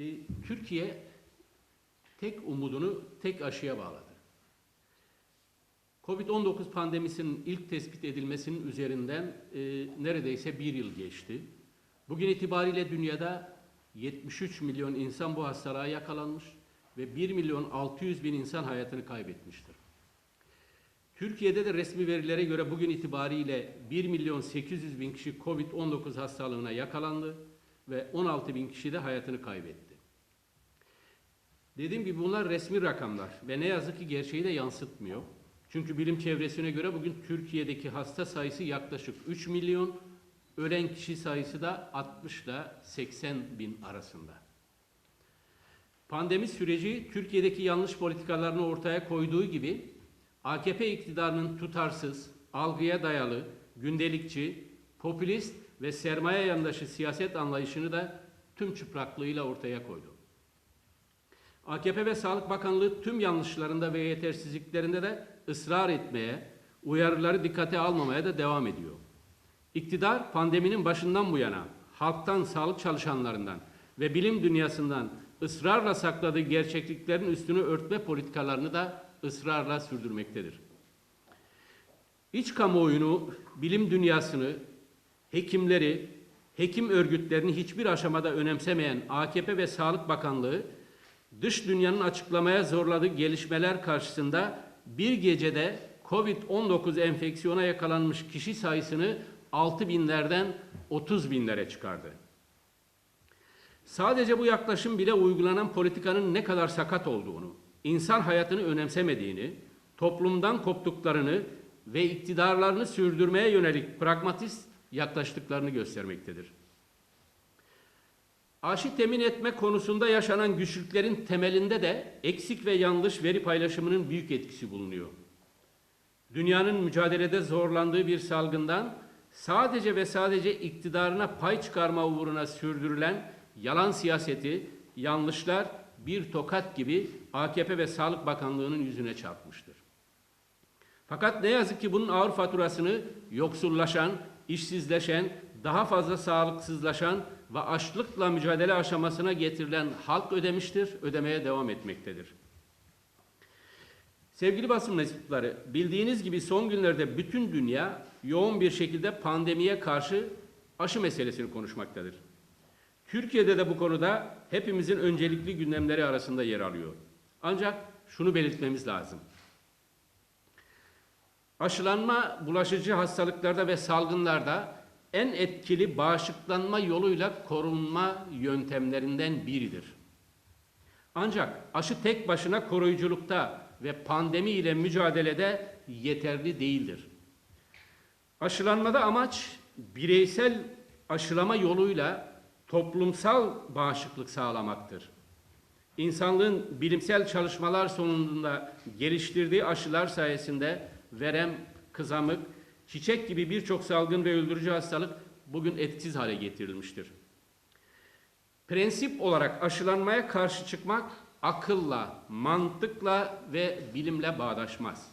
E, Türkiye tek umudunu tek aşıya bağladı. Covid-19 pandemisinin ilk tespit edilmesinin üzerinden e, neredeyse bir yıl geçti. Bugün itibariyle dünyada 73 milyon insan bu hastalığa yakalanmış ve 1 milyon 600 bin insan hayatını kaybetmiştir. Türkiye'de de resmi verilere göre bugün itibariyle 1 milyon 800 bin kişi Covid-19 hastalığına yakalandı ve 16 bin kişi de hayatını kaybetti. Dediğim gibi bunlar resmi rakamlar ve ne yazık ki gerçeği de yansıtmıyor. Çünkü bilim çevresine göre bugün Türkiye'deki hasta sayısı yaklaşık 3 milyon, ölen kişi sayısı da 60 ile 80 bin arasında. Pandemi süreci Türkiye'deki yanlış politikalarını ortaya koyduğu gibi AKP iktidarının tutarsız, algıya dayalı, gündelikçi, popülist ve sermaye yandaşı siyaset anlayışını da tüm çıplaklığıyla ortaya koydu. AKP ve Sağlık Bakanlığı tüm yanlışlarında ve yetersizliklerinde de ısrar etmeye, uyarıları dikkate almamaya da devam ediyor. İktidar pandeminin başından bu yana halktan, sağlık çalışanlarından ve bilim dünyasından ısrarla sakladığı gerçekliklerin üstünü örtme politikalarını da ısrarla sürdürmektedir. İç kamuoyunu, bilim dünyasını, hekimleri, hekim örgütlerini hiçbir aşamada önemsemeyen AKP ve Sağlık Bakanlığı, dış dünyanın açıklamaya zorladığı gelişmeler karşısında bir gecede COVID-19 enfeksiyona yakalanmış kişi sayısını 6 binlerden 30 binlere çıkardı. Sadece bu yaklaşım bile uygulanan politikanın ne kadar sakat olduğunu, insan hayatını önemsemediğini, toplumdan koptuklarını ve iktidarlarını sürdürmeye yönelik pragmatist yaklaştıklarını göstermektedir. Aşı temin etme konusunda yaşanan güçlüklerin temelinde de eksik ve yanlış veri paylaşımının büyük etkisi bulunuyor. Dünyanın mücadelede zorlandığı bir salgından sadece ve sadece iktidarına pay çıkarma uğruna sürdürülen yalan siyaseti, yanlışlar bir tokat gibi AKP ve Sağlık Bakanlığı'nın yüzüne çarpmıştır. Fakat ne yazık ki bunun ağır faturasını yoksullaşan, işsizleşen, daha fazla sağlıksızlaşan ve açlıkla mücadele aşamasına getirilen halk ödemiştir, ödemeye devam etmektedir. Sevgili basın mensupları, bildiğiniz gibi son günlerde bütün dünya yoğun bir şekilde pandemiye karşı aşı meselesini konuşmaktadır. Türkiye'de de bu konuda hepimizin öncelikli gündemleri arasında yer alıyor. Ancak şunu belirtmemiz lazım. Aşılanma bulaşıcı hastalıklarda ve salgınlarda en etkili bağışıklanma yoluyla korunma yöntemlerinden biridir. Ancak aşı tek başına koruyuculukta ve pandemi ile mücadelede yeterli değildir. Aşılanmada amaç bireysel aşılama yoluyla toplumsal bağışıklık sağlamaktır. İnsanlığın bilimsel çalışmalar sonunda geliştirdiği aşılar sayesinde verem, kızamık, çiçek gibi birçok salgın ve öldürücü hastalık bugün etkisiz hale getirilmiştir. Prensip olarak aşılanmaya karşı çıkmak akılla, mantıkla ve bilimle bağdaşmaz.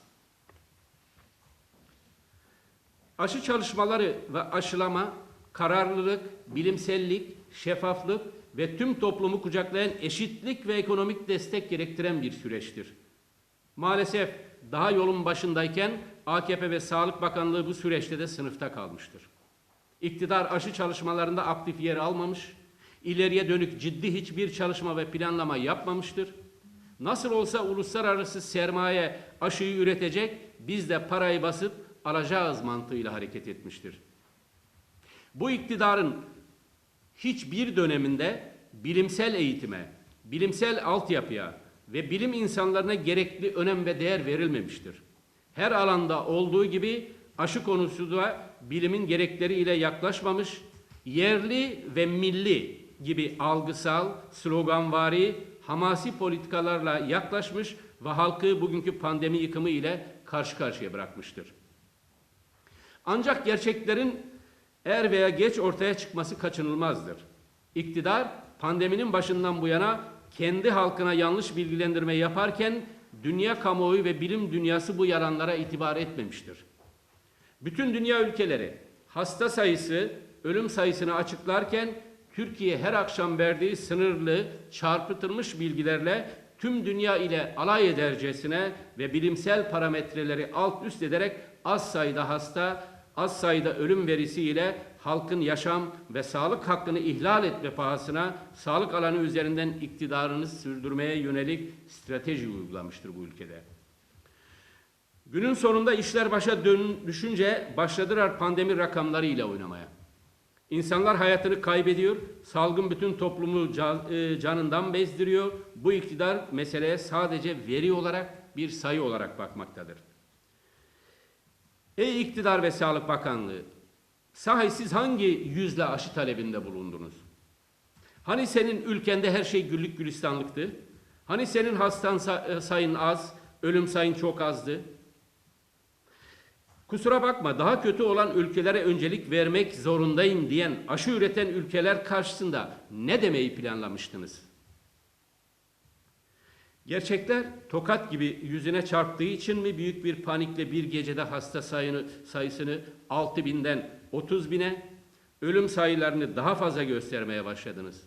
Aşı çalışmaları ve aşılama kararlılık, bilimsellik, şeffaflık ve tüm toplumu kucaklayan eşitlik ve ekonomik destek gerektiren bir süreçtir. Maalesef daha yolun başındayken AKP ve Sağlık Bakanlığı bu süreçte de sınıfta kalmıştır. İktidar aşı çalışmalarında aktif yer almamış, ileriye dönük ciddi hiçbir çalışma ve planlama yapmamıştır. Nasıl olsa uluslararası sermaye aşıyı üretecek, biz de parayı basıp alacağız mantığıyla hareket etmiştir. Bu iktidarın hiçbir döneminde bilimsel eğitime, bilimsel altyapıya ve bilim insanlarına gerekli önem ve değer verilmemiştir. Her alanda olduğu gibi aşı konusu da bilimin gerekleriyle yaklaşmamış, yerli ve milli gibi algısal, sloganvari, hamasi politikalarla yaklaşmış ve halkı bugünkü pandemi yıkımı ile karşı karşıya bırakmıştır. Ancak gerçeklerin er veya geç ortaya çıkması kaçınılmazdır. İktidar pandeminin başından bu yana kendi halkına yanlış bilgilendirme yaparken dünya kamuoyu ve bilim dünyası bu yalanlara itibar etmemiştir. Bütün dünya ülkeleri hasta sayısı, ölüm sayısını açıklarken Türkiye her akşam verdiği sınırlı, çarpıtılmış bilgilerle tüm dünya ile alay edercesine ve bilimsel parametreleri alt üst ederek az sayıda hasta, az sayıda ölüm verisiyle halkın yaşam ve sağlık hakkını ihlal etme pahasına sağlık alanı üzerinden iktidarını sürdürmeye yönelik strateji uygulamıştır bu ülkede. Günün sonunda işler başa dön düşünce başladılar pandemi rakamlarıyla oynamaya. İnsanlar hayatını kaybediyor, salgın bütün toplumu e, canından bezdiriyor. Bu iktidar meseleye sadece veri olarak bir sayı olarak bakmaktadır. Ey iktidar ve Sağlık Bakanlığı, sahi siz hangi yüzle aşı talebinde bulundunuz? Hani senin ülkende her şey güllük gülistanlıktı? Hani senin hastan e, sayın az, ölüm sayın çok azdı? Kusura bakma daha kötü olan ülkelere öncelik vermek zorundayım diyen aşı üreten ülkeler karşısında ne demeyi planlamıştınız? Gerçekler tokat gibi yüzüne çarptığı için mi büyük bir panikle bir gecede hasta sayını, sayısını 6 binden 30 bine, ölüm sayılarını daha fazla göstermeye başladınız?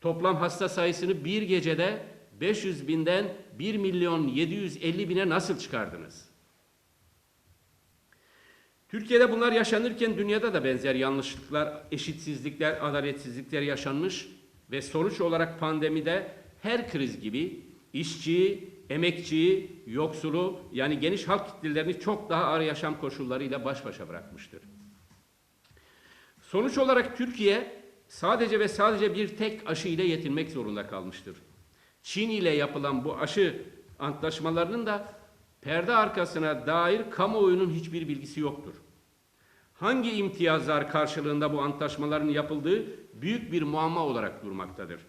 Toplam hasta sayısını bir gecede 500 binden 1 milyon 750 bine nasıl çıkardınız? Türkiye'de bunlar yaşanırken dünyada da benzer yanlışlıklar, eşitsizlikler, adaletsizlikler yaşanmış ve sonuç olarak pandemide her kriz gibi işçiyi, emekçiyi, yoksulu yani geniş halk kitlelerini çok daha ağır yaşam koşullarıyla baş başa bırakmıştır. Sonuç olarak Türkiye sadece ve sadece bir tek aşı ile yetinmek zorunda kalmıştır. Çin ile yapılan bu aşı antlaşmalarının da perde arkasına dair kamuoyunun hiçbir bilgisi yoktur. Hangi imtiyazlar karşılığında bu antlaşmaların yapıldığı büyük bir muamma olarak durmaktadır.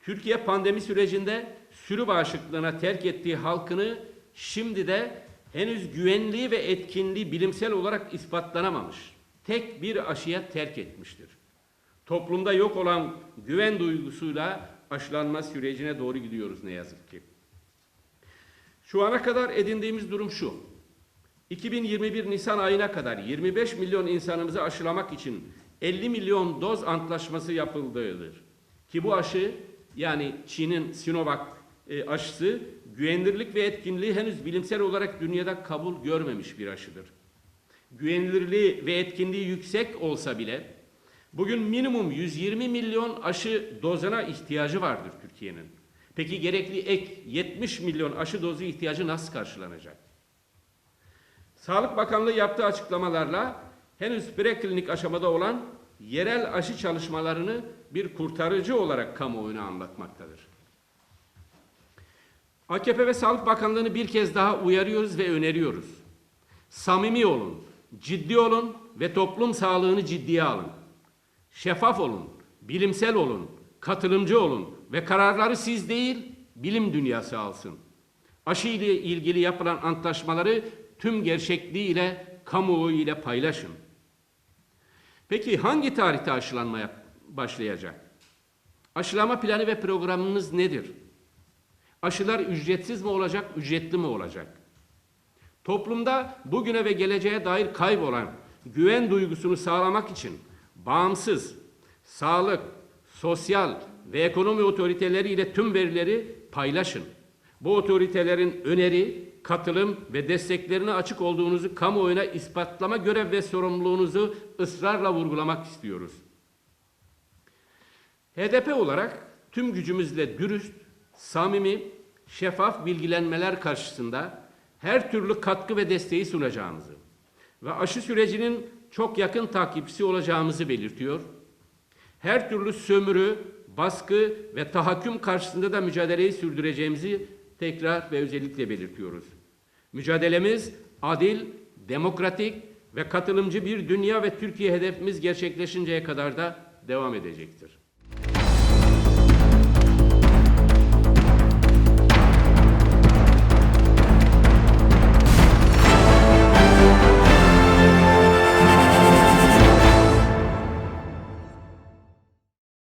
Türkiye pandemi sürecinde sürü bağışıklığına terk ettiği halkını şimdi de henüz güvenliği ve etkinliği bilimsel olarak ispatlanamamış tek bir aşıya terk etmiştir. Toplumda yok olan güven duygusuyla aşılanma sürecine doğru gidiyoruz ne yazık ki. Şu ana kadar edindiğimiz durum şu. 2021 Nisan ayına kadar 25 milyon insanımızı aşılamak için 50 milyon doz antlaşması yapıldığıdır. Ki bu aşı yani Çin'in Sinovac e, aşısı güvenilirlik ve etkinliği henüz bilimsel olarak dünyada kabul görmemiş bir aşıdır. Güvenilirliği ve etkinliği yüksek olsa bile bugün minimum 120 milyon aşı dozuna ihtiyacı vardır Türkiye'nin. Peki gerekli ek 70 milyon aşı dozu ihtiyacı nasıl karşılanacak? Sağlık Bakanlığı yaptığı açıklamalarla henüz preklinik aşamada olan yerel aşı çalışmalarını bir kurtarıcı olarak kamuoyuna anlatmaktadır. AKP ve Sağlık Bakanlığı'nı bir kez daha uyarıyoruz ve öneriyoruz. Samimi olun, ciddi olun ve toplum sağlığını ciddiye alın. Şeffaf olun, bilimsel olun, katılımcı olun ve kararları siz değil, bilim dünyası alsın. Aşı ile ilgili yapılan antlaşmaları tüm gerçekliğiyle, kamuoyu ile paylaşın. Peki hangi tarihte aşılanmaya başlayacak? Aşılama planı ve programınız nedir? Aşılar ücretsiz mi olacak, ücretli mi olacak? Toplumda bugüne ve geleceğe dair kaybolan güven duygusunu sağlamak için bağımsız, sağlık, sosyal ve ekonomi otoriteleri ile tüm verileri paylaşın. Bu otoritelerin öneri, katılım ve desteklerine açık olduğunuzu kamuoyuna ispatlama görev ve sorumluluğunuzu ısrarla vurgulamak istiyoruz. HDP olarak tüm gücümüzle dürüst, samimi, şeffaf bilgilenmeler karşısında her türlü katkı ve desteği sunacağımızı ve aşı sürecinin çok yakın takipçisi olacağımızı belirtiyor. Her türlü sömürü, baskı ve tahakküm karşısında da mücadeleyi sürdüreceğimizi tekrar ve özellikle belirtiyoruz. Mücadelemiz adil, demokratik ve katılımcı bir dünya ve Türkiye hedefimiz gerçekleşinceye kadar da devam edecektir.